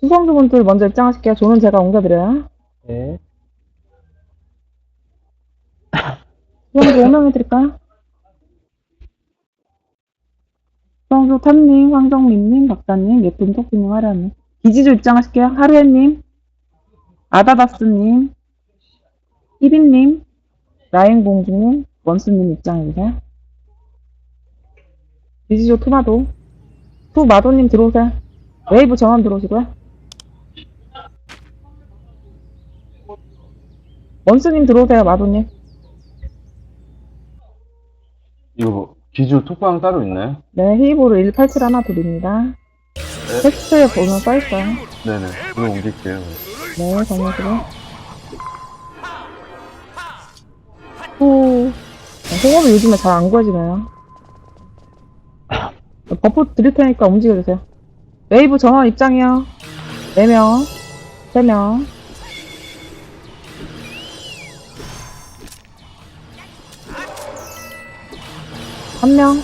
수성주분들 먼저 입장하실게요. 조는 제가 옮겨드려요. 네. 수성주 오명해드릴까요? 수 성주 탐님, 황정민님, 박사님, 예쁜 토끼님, 하려님. 기지주 입장하실게요. 하루해님, 아다다스님, 희빈님, 라인공주님, 원수님 입장해주세요. 기지주 투마도, 투마도님 들어오세요. 웨이브 정원 들어오시고요. 원수님 들어오세요, 마도님. 이거 뭐, 기주 톡방 따로 있나요? 네, 히이보르 187 하나 드립니다. 텍스트에 보면 써있어요. 네네. 그거 옮길게요. 네. 호, 네, 호흡이 요즘에 잘 안 구해지네요. 버프 드릴 테니까 움직여주세요. 웨이브 전원 입장이요. 4명, 3명. 한 명.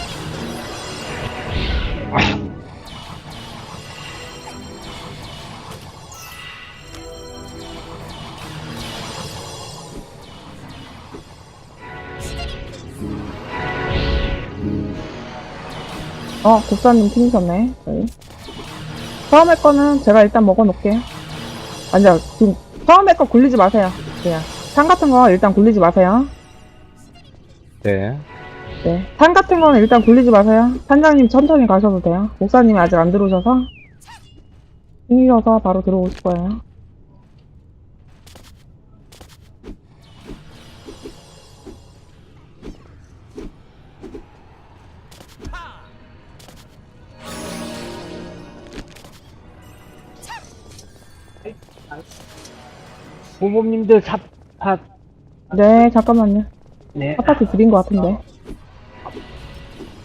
어, 국사님 튕기셨네. 저희. 처음에 거는 제가 일단 먹어놓을게요. 아니야, 지금 처음에 거 굴리지 마세요. 그냥. 산 같은 거 일단 굴리지 마세요. 네. 네. 산 같은 거는 일단 굴리지 마세요. 산장님 천천히 가셔도 돼요. 목사님이 아직 안 들어오셔서. 튕기셔서 바로 들어오실 거예요. 부모님들 삽, 삽, 네, 잠깐만요. 네. 아파트 드린 것 같은데.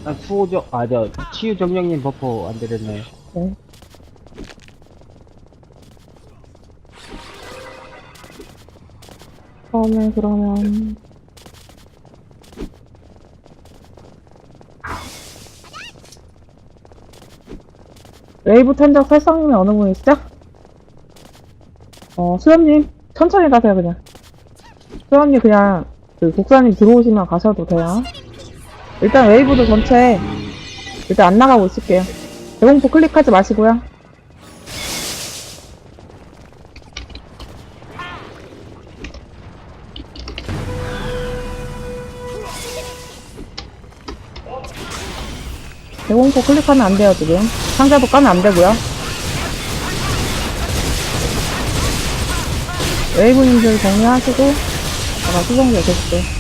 아, 수호정, 아, 저, 치유정령님 버프 안 드렸네. 네. 처음에 그러면 웨이브 탄적 살상님이 어느 분이시죠? 어, 수염님 천천히 가세요 그냥 수염님 그냥 그 국사님 들어오시면 가셔도 돼요 일단 웨이브도 전체 일단 안 나가고 있을게요 대공포 클릭하지 마시고요. 대공포 클릭하면 안 돼요, 지금. 상자도 까면 안 되고요. 웨이브님들 정리하시고, 아까 수정제 계실게요.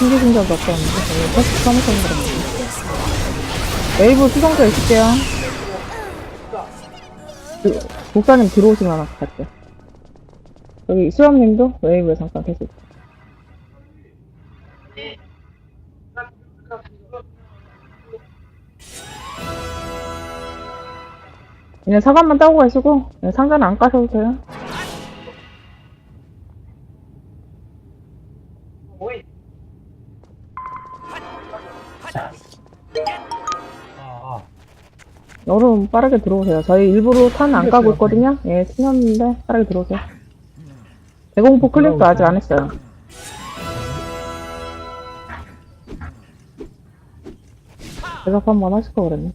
숨기신 적이 없었는데, 저희 테스트 써놓으셔서 그런지. 웨이브 수정자 있을게요. 그, 목사님 들어오시면 갈게요. 여기 수영님도 웨이브에 잠깐 계세요. 그냥 사과만 따고 가시고, 상자는 안 까셔도 돼요. 여름 빠르게 들어오세요. 저희 일부러 탄안 까고 있거든요. 예, 신었는데 빠르게 들어오세요. 대공포 클릭도 아직 안 했어요. 대답 한번 하실 거 그랬네.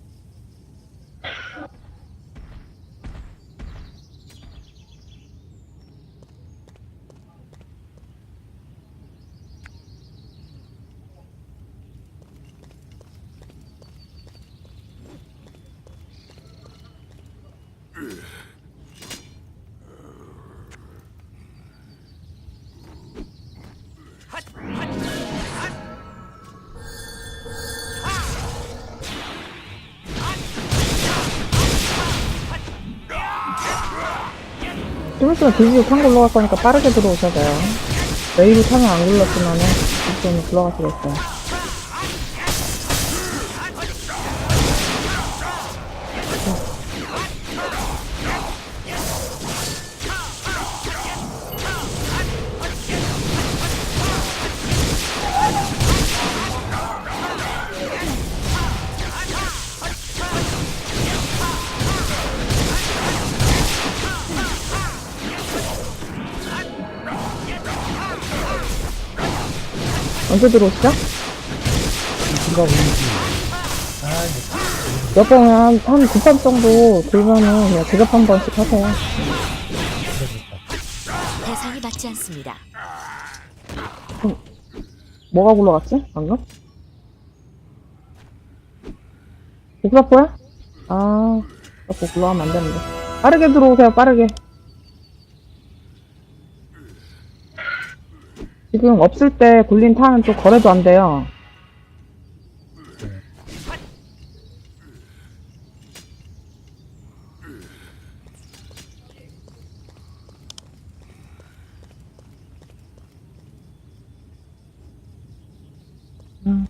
좀 있으면 기지로 탄 걸로 갈 거니까 빠르게 들어오셔야 돼요. 웨이브 타면 안 굴러갈 수가 있어요. 언제 들어오시죠? 몇 번, 한, 한두판 정도 들면은 그냥 제작 한 번씩 하세요. 대상이 맞지 않습니다. 뭐가 굴러갔지? 방금? 복사포야? 아, 자꾸 굴러가면 안 되는데. 빠르게 들어오세요, 빠르게. 지금 없을 때 굴린 타는 또 거래도 안 돼요. 음.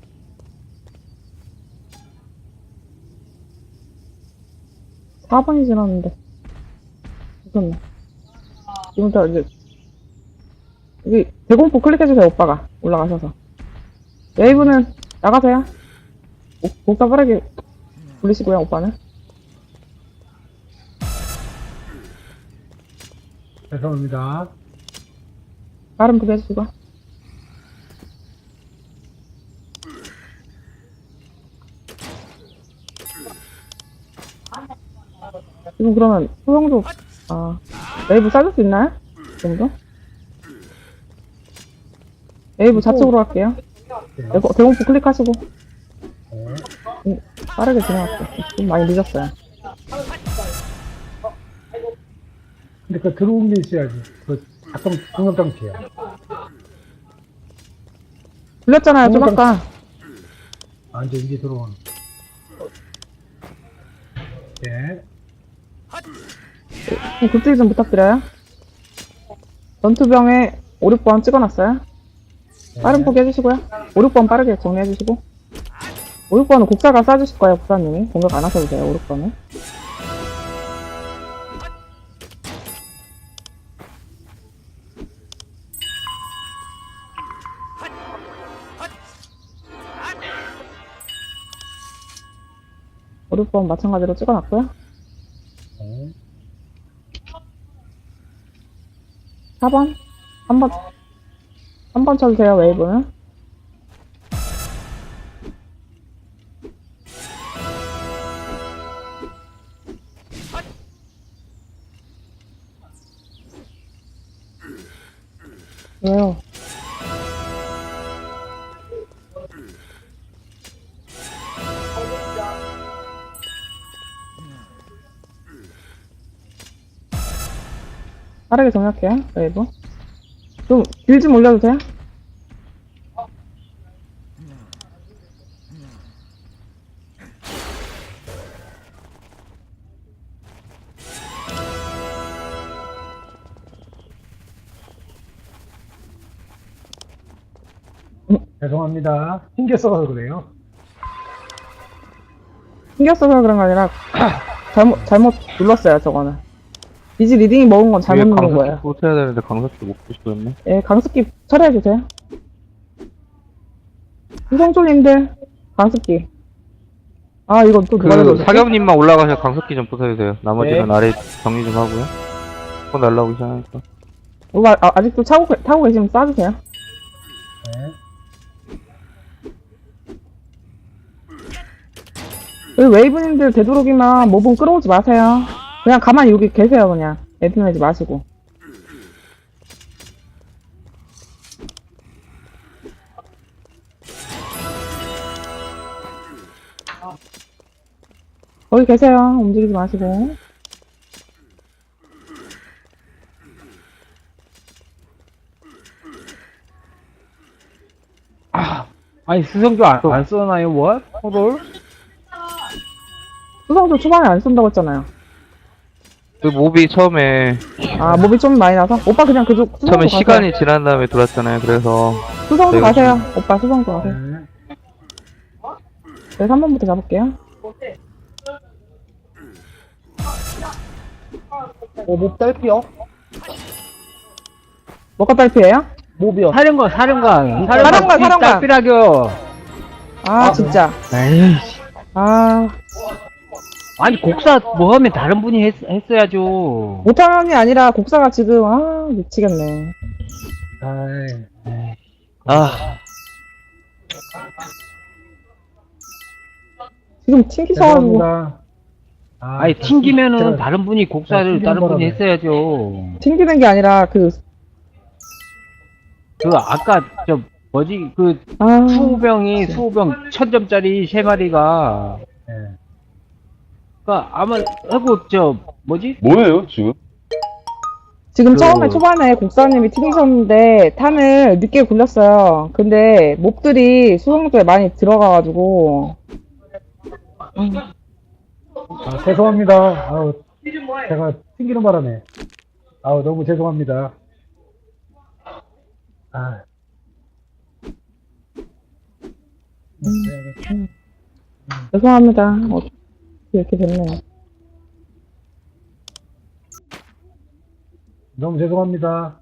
사번이 지났는데. 무섭네. 지금부터 이제, 여기, 대공포 클릭해주세요, 오빠가. 올라가셔서. 웨이브는 나가세요. 목- 목사 빠르게 굴리시고요, 오빠는. 죄송합니다. 빠른 부게 해주시고. 지금 그러면 소형도 아 웨이브 싸줄 수 있나요? 정도? 웨이브 좌측으로 갈게요. 대공, 대공포 클릭하시고 네. 음, 빠르게 진행할게요. 좀 많이 늦었어요. 근데 그 들어온 게 있어야지. 그 잠깐 중간장치야. 굴렸잖아요, 좀 아까. 아 이제 이게 들어오는. 예. 좀 굿딜 좀 부탁드려요. 전투병에 5, 6번 찍어놨어요. 빠른 포기 해주시고요. 5, 6번 빠르게 정리해주시고. 5, 6번은 국사가 쏴주실 거예요, 국사님이. 공격 안 하셔도 돼요, 5, 6번은. 오 6번 마찬가지로 찍어놨고요. 네. 4번? 3번, 3번 쳐주세요, 웨이브는. 왜요? 빠르게 정리할게요, 웨이브. 좀, 길좀 올려주세요. 죄송합니다. 신경 써서 그래요. 신경 써서 그런 게 아니라, 잘못, 잘못 눌렀어요, 저거는. 이지 리딩이 먹은 건 잘못 누른 거예요. 못 해야 되는데 강석기 못 보시겠네. 예, 강습기 처리해주세요. 후성쫄님들, 강습기. 아, 이거 또 누가 그 들어오셨지? 사경님만 올라가서 강석기 좀 부숴주세요. 나머지는 네. 아래 정리 좀 하고요. 또 날라오기 시작하니까. 이거 아, 아직도 차고, 계- 타고 계시면 쏴주세요. 네. 여기 웨이브님들 되도록이면 모분 끌어오지 마세요. 그냥 가만히 여기 계세요, 그냥. 애들 내지 마시고. 거기 계세요. 움직이지 마시고. 아니, 수성조 안, 안 써나요, 뭐? 호돌? 수성조 초반에 안 쓴다고 했잖아요. 그 몹이 처음에 아, 몹이 좀 많이 나서? 오빠 그냥 그쪽 처음에 가세요. 시간이 지난 다음에 돌았잖아요. 그래서 수성도 내가 가세요. 오빠 수성도 가세요. 네. 네, 3번부터 잡을게요. 어, 목 딸피요? 뭐가 딸피예요? 몹이요. 사령관, 사령관. 사령관, 사령관. 딸피라겨. 아, 진짜. 에이, 아, 아니, 곡사 뭐 하면 다른 분이 했, 했어야죠. 못하는이 아니라 곡사가 지금, 아, 미치겠네. 아이, 아, 지금 튕기셔가지고. 죄송합니다. 아, 아니, 튕기면은 다른 분이 곡사를 튕기는 다른 분이 바람에. 했어야죠. 튕기는 게 아니라, 그, 그, 아까, 저, 뭐지, 그, 아, 수호병이, 수호병 천 점짜리 세 마리가, 예. 그 아마, 하고, 저, 뭐지? 뭐예요, 지금? 지금 그- 처음에 초반에 곡사님이 튕기셨는데, 탄을 늦게 굴렸어요. 근데, 몹들이 수성도에 많이 들어가가지고, 아, 죄송합니다. 아우, 제가 튕기는 바람에. 아우, 너무 죄송합니다. 아. 죄송합니다. 어, 이렇게 됐네. 너무 죄송합니다.